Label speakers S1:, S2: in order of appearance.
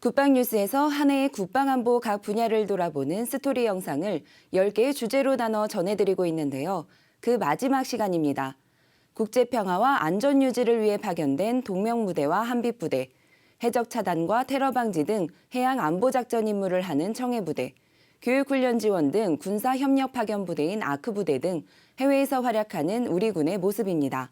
S1: 국방뉴스에서 한 해의 국방안보 각 분야를 돌아보는 스토리 영상을 10개의 주제로 나눠 전해드리고 있는데요. 그 마지막 시간입니다. 국제평화와 안전 유지를 위해 파견된 동명부대와 한빛부대, 해적 차단과 테러 방지 등 해양 안보 작전 임무를 하는 청해부대, 교육훈련 지원 등 군사 협력 파견 부대인 아크부대 등 해외에서 활약하는 우리 군의 모습입니다.